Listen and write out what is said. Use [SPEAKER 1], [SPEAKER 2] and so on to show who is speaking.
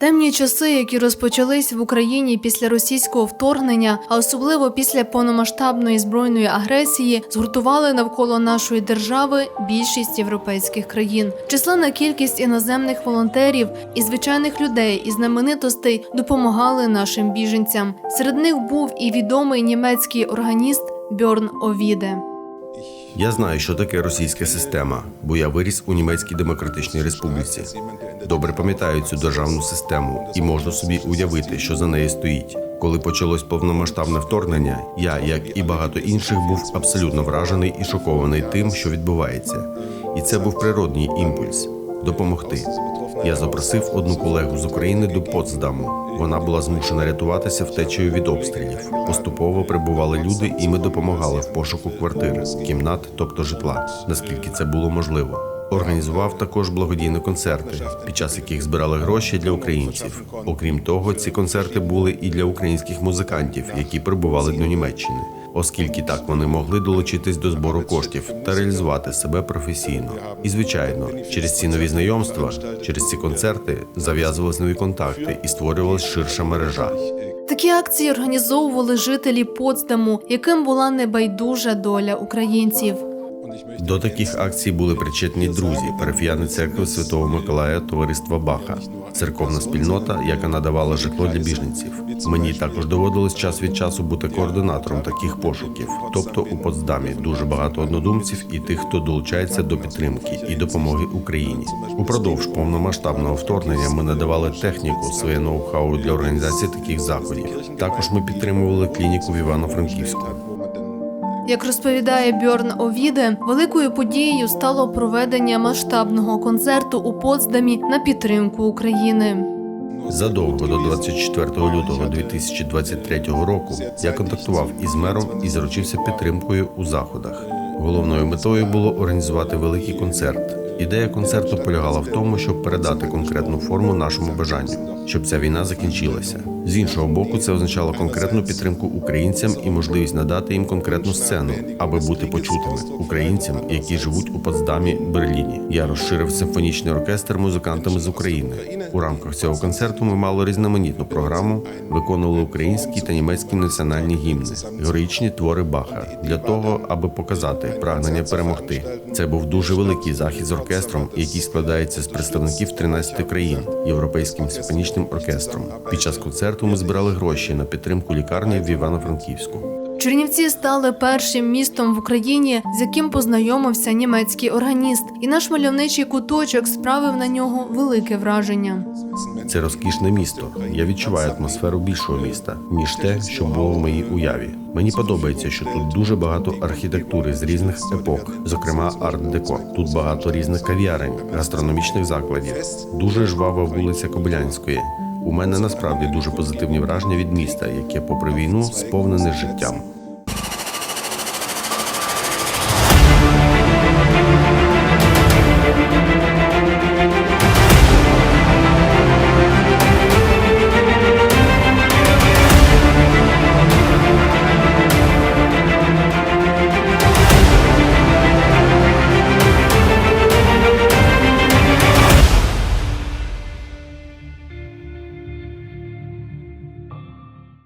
[SPEAKER 1] Темні часи, які розпочались в Україні після російського вторгнення, а особливо після повномасштабної збройної агресії, згуртували навколо нашої держави більшість європейських країн. Численна кількість іноземних волонтерів і звичайних людей і знаменитостей допомагали нашим біженцям. Серед них був і відомий німецький органіст Бьорн Овіде.
[SPEAKER 2] Я знаю, що таке російська система, бо я виріс у Німецькій Демократичній Республіці. Добре пам'ятаю цю державну систему і можу собі уявити, що за нею стоїть. Коли почалось повномасштабне вторгнення, я, як і багато інших, був абсолютно вражений і шокований тим, що відбувається. І це був природній імпульс допомогти. Я запросив одну колегу з України до Потсдаму. Вона була змушена рятуватися втечею від обстрілів. Поступово прибували люди, і ми допомагали в пошуку квартири, кімнат, тобто житла, наскільки це було можливо. Організував також благодійні концерти, під час яких збирали гроші для українців. Окрім того, ці концерти були і для українських музикантів, які прибували до Німеччини, оскільки так вони могли долучитись до збору коштів та реалізувати себе професійно. І звичайно, через ці нові знайомства, через ці концерти зав'язувались нові контакти і створювалась ширша мережа.
[SPEAKER 1] Такі акції організовували жителі Потсдаму, яким була небайдужа доля українців.
[SPEAKER 2] До таких акцій були причетні друзі, парафіяни церкви Святого Миколая Товариства Баха, церковна спільнота, яка надавала житло для біженців. Мені також доводилось час від часу бути координатором таких пошуків. Тобто у Потсдамі дуже багато однодумців і тих, хто долучається до підтримки і допомоги Україні. Упродовж повномасштабного вторгнення ми надавали техніку, своє ноу-хау для організації таких заходів. Також ми підтримували клініку в Івано-Франківську.
[SPEAKER 1] Як розповідає Бьорн Овіде, великою подією стало проведення масштабного концерту у Потсдамі на підтримку України.
[SPEAKER 2] Задовго до 24 лютого 2023 року я контактував із мером і заручився підтримкою у заходах. Головною метою було організувати великий концерт. Ідея концерту полягала в тому, щоб передати конкретну форму нашому бажанню, щоб ця війна закінчилася. З іншого боку, це означало конкретну підтримку українцям і можливість надати їм конкретну сцену, аби бути почутими українцям, які живуть у Потсдамі, Берліні. Я розширив симфонічний оркестр музикантами з України. У рамках цього концерту ми мали різноманітну програму, виконували українські та німецькі національні гімни, героїчні твори Баха для того, аби показати прагнення перемогти. Це був дуже великий захід з оркестром, який складається з представників 13 країн європейським симфонічним оркестром. Під час концерту ми збирали гроші на підтримку лікарні в Івано-Франківську.
[SPEAKER 1] Чернівці стали першим містом в Україні, з яким познайомився німецький органіст, і наш мальовничий куточок справив на нього велике враження.
[SPEAKER 2] Це розкішне місто. Я відчуваю атмосферу більшого міста, ніж те, що було в моїй уяві. Мені подобається, що тут дуже багато архітектури з різних епох, зокрема арт-деко. Тут багато різних кав'ярень, гастрономічних закладів. Дуже жвава вулиця Кобилянської. У мене насправді дуже позитивні враження від міста, яке, попри війну, сповнене життям.